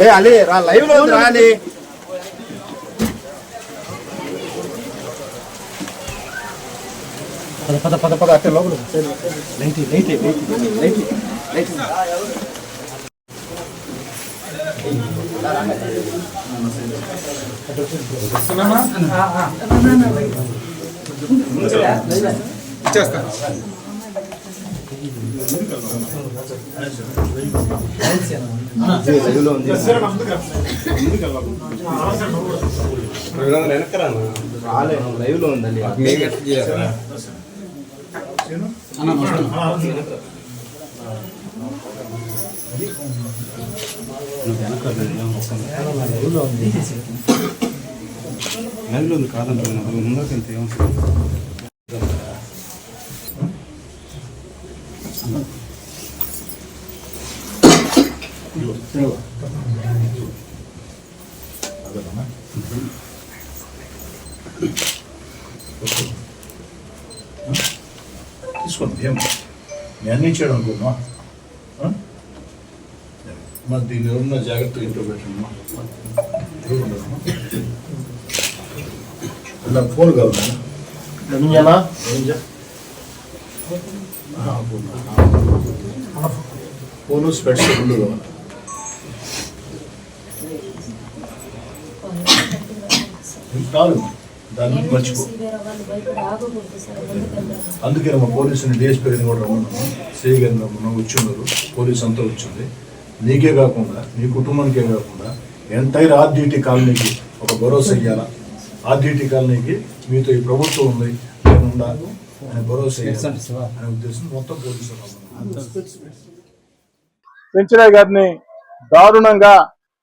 ఏ అలీ రా లైవ్లో ఉంది రా అలీ. పద పద పద పద అట్టే లోపల. Light light light light light రాలే లైవ్లో ఉంది లైవ్లో ఉంది కాదంటే ముందరికి వెళ్తే ఏమవుతుంది తీసుకోండి ఏం నేను అన్నీ చేయడం అనుకున్నా మరి దీన్ని ఎవరన్నా జాగ్రత్తగా ఇంట్లో పెట్టండి ఇలా ఫోన్ కావాలి చే- ఆహా, ఫోన్. ఫోను స్పెట్స్ రెండు కావాలి కాదు. దాన్ని మర్చిపో. అందుకే మా పోలీసుని డిఎస్పీ గారిని కూడా రమ్మన్నాము. సిఐ గారిని రమ్మన్నాము వచ్చి ఉన్నారు. పోలీస్ అంతా వచ్చింది. నీకే కాకుండా నీ కుటుంబానికే కాకుండా ఎంటైర్ ఆర్డిటి కాలనీకి ఒక భరోసా ఇవ్వాలా ఆర్డిటి కాలనీకి మీతో ఈ ప్రభుత్వం ఉంది నేను ఉండాలి అనే భరోసా అనే ఉద్దేశం మొత్తం పోలీసులు. పెంచరాయ్ గారిని దారుణంగా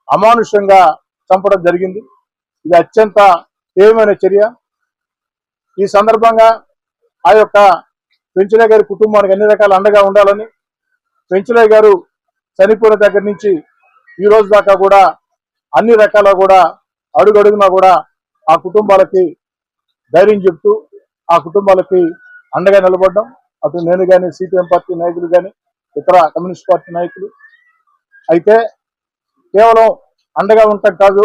అమానుషంగా చంపడం జరిగింది. ఇది అత్యంత తీవ్రమైన చర్య? ఈ సందర్భంగా ఆ యొక్క పెంచులే గారి కుటుంబానికి అన్ని రకాల అండగా ఉండాలని పెంచులే గారు చనిపోయిన దగ్గర నుంచి ఈ రోజు దాకా కూడా అన్ని రకాల కూడా అడుగడుగునా కూడా ఆ కుటుంబాలకి ధైర్యం చెప్తూ ఆ కుటుంబాలకి అండగా నిలబడ్డం. అటు నేను కానీ సిపిఎం పార్టీ నాయకులు కానీ ఇతర కమ్యూనిస్ట్ పార్టీ నాయకులు. అయితే కేవలం అండగా ఉంటాం కాదు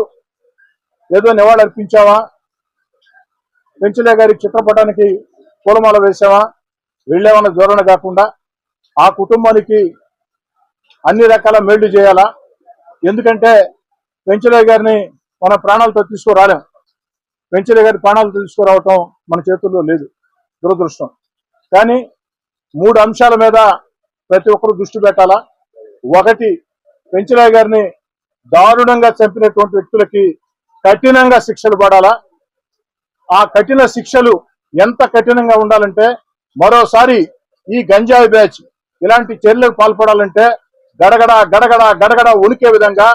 ఏదో నివాళి అర్పించావా పెంచలే గారి చిత్రపటానికి పూలమాల వేసావా వెళ్ళేమన్న ధోరణ కాకుండా ఆ కుటుంబానికి అన్ని రకాల మేళ్ళు చేయాలా? ఎందుకంటే పెంచలే గారిని మన ప్రాణాలతో తీసుకురాలేం. పెంచలే గారి ప్రాణాలతో తీసుకురావటం మన చేతుల్లో లేదు దురదృష్టం. కానీ మూడు అంశాల మీద ప్రతి ఒక్కరు దృష్టి పెట్టాలా? ఒకటి పెంచరాయ్ గారిని దారుణంగా చంపినటువంటి వ్యక్తులకి కఠినంగా శిక్షలు పడాలా? ఆ కఠిన శిక్షలు ఎంత కఠినంగా ఉండాలంటే మరోసారి ఈ గంజాయి బ్యాచ్ ఇలాంటి చర్యలకు పాల్పడాలంటే గడగడ గడగడ గడగడ ఉనికే విధంగా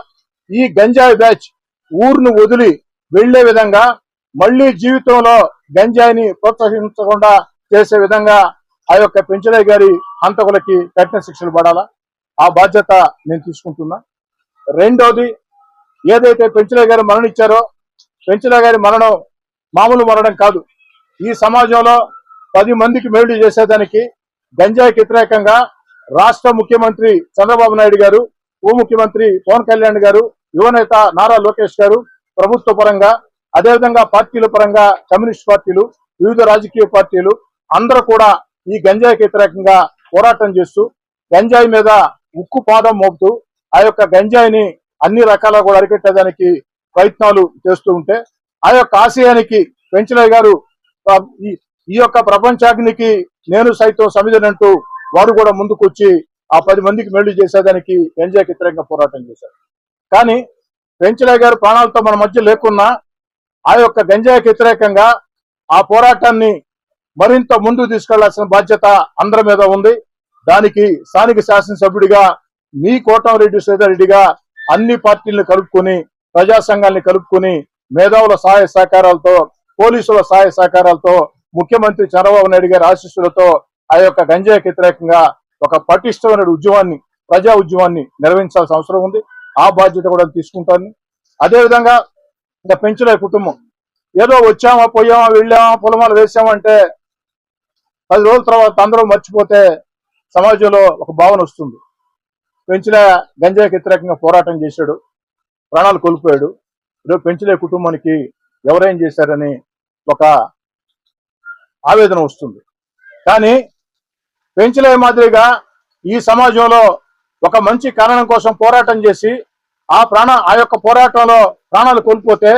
ఈ గంజాయి బ్యాచ్ ఊరును వదిలి వెళ్ళే విధంగా మళ్ళీ జీవితంలో గంజాయిని ప్రోత్సహించకుండా చేసే విధంగా ఆ యొక్క పెంచలయ్య గారి హంతకులకి కఠిన శిక్షలు పడాలా? ఆ బాధ్యత నేను తీసుకుంటున్నా. రెండోది ఏదైతే పెంచలయ్య గారు మరణించారో పెంచలయ్య గారి మరణం మామూలు మరణం కాదు. ఈ సమాజంలో పది మందికి మేలు చేసేదానికి గంజాయికి వ్యతిరేకంగా రాష్ట్ర ముఖ్యమంత్రి చంద్రబాబు నాయుడు గారు ఉప ముఖ్యమంత్రి పవన్ కళ్యాణ్ గారు యువనేత నారా లోకేష్ గారు ప్రభుత్వ పరంగా అదేవిధంగా పార్టీల పరంగా కమ్యూనిస్ట్ పార్టీలు వివిధ రాజకీయ పార్టీలు అందరూ కూడా ఈ గంజాయికి వ్యతిరేకంగా పోరాటం చేస్తూ గంజాయి మీద ఉక్కు పాదం మోపుతూ ఆ యొక్క గంజాయిని అన్ని రకాల కూడా అరికెట్టేదానికి ప్రయత్నాలు చేస్తూ ఉంటే ఆ యొక్క ఆశయానికి పెంచలయ్య గారు ఈ ఈ యొక్క ప్రపంచాగ్నికి నేను సైతం సమిధనంటూ వారు కూడా ముందుకొచ్చి ఆ పది మందికి మెళ్ళి చేసేదానికి ఎంజాయ్ వ్యతిరేకంగా పోరాటం చేశారు. కానీ పెంచలయ్య గారు ప్రాణాలతో మన మధ్య లేకున్నా ఆ యొక్క గంజాయికి వ్యతిరేకంగా ఆ పోరాటాన్ని మరింత ముందుకు తీసుకెళ్ళాల్సిన బాధ్యత అందరి మీద ఉంది. దానికి స్థానిక శాసనసభ్యుడిగా మీ కోటంరెడ్డి రెడ్డిగా అన్ని పార్టీలను కలుపుకొని ప్రజాసంఘాల్ని కలుపుకొని మేధావుల సహాయ సహకారాలతో పోలీసుల సహాయ సహకారాలతో ముఖ్యమంత్రి చంద్రబాబు నాయుడు గారి ఆశీస్సులతో ఆ యొక్క గంజాయికి వ్యతిరేకంగా ఒక పటిష్టమైన ఉద్యమాన్ని ప్రజా ఉద్యమాన్ని నిర్వహించాల్సిన అవసరం ఉంది. ఆ బాధ్యత కూడా తీసుకుంటాను అదేవిధంగా ఇంకా పెంచులే కుటుంబం. ఏదో వచ్చామా పోయామా వెళ్ళామా పొలమాలు వేసామంటే పది రోజుల తర్వాత అందరూ మర్చిపోతే సమాజంలో ఒక భావన వస్తుంది. పెంచిన గంజాయికి వ్యతిరేకంగా పోరాటం చేశాడు. ప్రాణాలు కోల్పోయాడు. ఈరోజు పెంచలే కుటుంబానికి ఎవరేం చేశారని ఒక ఆవేదన వస్తుంది. కానీ పెంచలే మాదిరిగా ఈ సమాజంలో ఒక మంచి కారణం కోసం పోరాటం చేసి ఆ ప్రాణ ఆ యొక్క పోరాటంలో ప్రాణాలు కోల్పోతే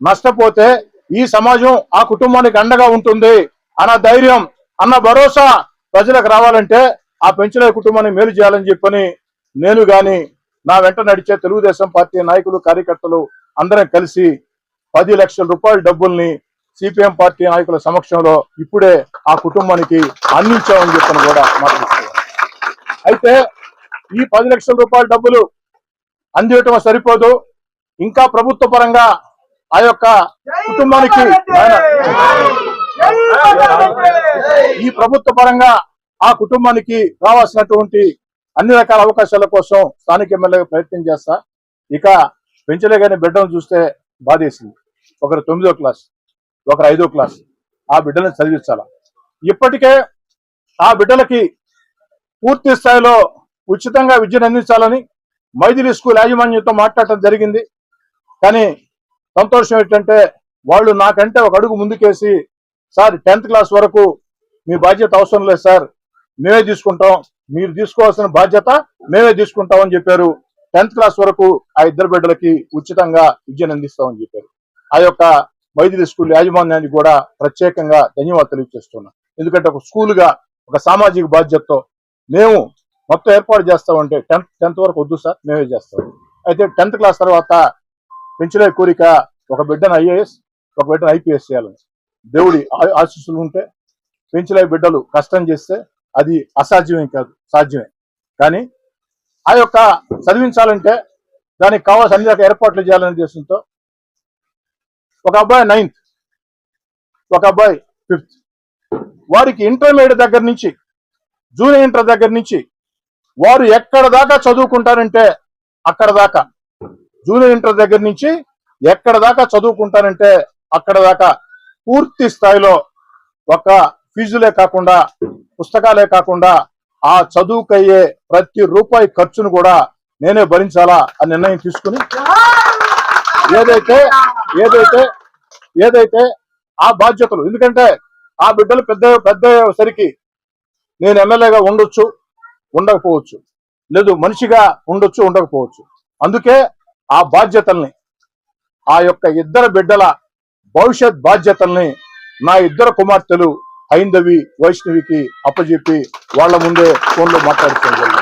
నష్టపోతే ఈ సమాజం ఆ కుటుంబానికి అండగా ఉంటుంది అన్న ధైర్యం అన్న భరోసా ప్రజలకు రావాలంటే ఆ పెంచలే కుటుంబాన్ని మేలు చేయాలని చెప్పని నేను గాని నా వెంట నడిచే తెలుగుదేశం పార్టీ నాయకులు కార్యకర్తలు అందరం కలిసి పది లక్షల రూపాయల డబ్బుల్ని సిపిఎం పార్టీ నాయకుల సమక్షంలో ఇప్పుడే ఆ కుటుంబానికి అందించామని చెప్పని కూడా మాట్లాడుతున్నాను అయితే ఈ పది లక్షల రూపాయల డబ్బులు అందేయటం సరిపోదు. ఇంకా ప్రభుత్వ పరంగా ఆ యొక్క కుటుంబానికి ఈ ప్రభుత్వ పరంగా ఆ కుటుంబానికి రావాల్సినటువంటి అన్ని రకాల అవకాశాల కోసం స్థానిక ఎమ్మెల్యేగా ప్రయత్నం చేస్తా. ఇక పెంచలే కానీ బిడ్డను చూస్తే బాధేసింది. ఒకరు తొమ్మిదో క్లాస్ ఒకరు ఐదో క్లాస్ ఆ బిడ్డలను చదివించాల? ఇప్పటికే ఆ బిడ్డలకి పూర్తి స్థాయిలో ఉచితంగా విద్యను అందించాలని మైథిలి స్కూల్ యాజమాన్యంతో మాట్లాడటం జరిగింది. కానీ సంతోషం ఏంటంటే వాళ్ళు నాకంటే ఒక అడుగు ముందుకేసి సార్ టెన్త్ క్లాస్ వరకు మీ బాధ్యత అవసరం లేదు సార్. మేమే తీసుకుంటాం. మీరు తీసుకోవాల్సిన బాధ్యత మేమే తీసుకుంటాం అని చెప్పారు. టెన్త్ క్లాస్ వరకు ఆ ఇద్దరు బిడ్డలకి ఉచితంగా విద్యను అందిస్తామని చెప్పారు. ఆ యొక్క వైద్యుల స్కూల్ యాజమాన్యానికి కూడా ప్రత్యేకంగా ధన్యవాదాలు తెలియజేస్తున్నాం. ఎందుకంటే ఒక స్కూల్గా ఒక సామాజిక బాధ్యతతో మేము మొత్తం ఏర్పాటు చేస్తామంటే టెన్త్ టెన్త్ వరకు వద్దు సార్ మేమే చేస్తాం. అయితే టెన్త్ క్లాస్ తర్వాత పెంచలే కోరిక ఒక బిడ్డను ఐఏఎస్ ఒక బిడ్డను ఐపీఎస్ చేయాలని దేవుడి ఆ- ఆశీస్సులు ఉంటే పెంచలే బిడ్డలు కష్టం చేస్తే అది అసాధ్యమే కాదు సాధ్యమే. కానీ ఆ యొక్క చదివించాలంటే దానికి కావాల్సిన అన్ని రకాల ఏర్పాట్లు చేయాలనే ఉద్దేశంతో ఒక అబ్బాయి నైన్త్ ఒక అబ్బాయి ఫిఫ్త్ వారికి ఇంటర్మీడియట్ దగ్గర నుంచి జూనియర్ ఇంటర్ దగ్గర నుంచి వారు ఎక్కడ దాకా చదువుకుంటారంటే అక్కడ దాకా. జూనియర్ ఇంటర్ దగ్గర నుంచి ఎక్కడ దాకా చదువుకుంటారంటే అక్కడ దాకా. పూర్తి స్థాయిలో ఒక ఫీజులే కాకుండా పుస్తకాలే కాకుండా ఆ చదువుకయ్యే ప్రతి రూపాయి ఖర్చును కూడా నేనే భరించాలా అని నిర్ణయం తీసుకుని ఏదైతే ఏదైతే ఏదైతే ఆ బాధ్యతలు ఎందుకంటే ఆ బిడ్డలు పెద్ద పెద్ద సరికి నేను ఎమ్మెల్యేగా ఉండొచ్చు ఉండకపోవచ్చు. లేదు మనిషిగా ఉండొచ్చు ఉండకపోవచ్చు. అందుకే ఆ బాధ్యతల్ని ఆ యొక్క ఇద్దరు బిడ్డల భవిష్యత్ బాధ్యతల్ని నా ఇద్దరు కుమార్తెలు హైందవి వైష్ణవికి అప్పజెప్పి వాళ్ళ ముందే ఫోన్లో మాట్లాడుకోగలిగాను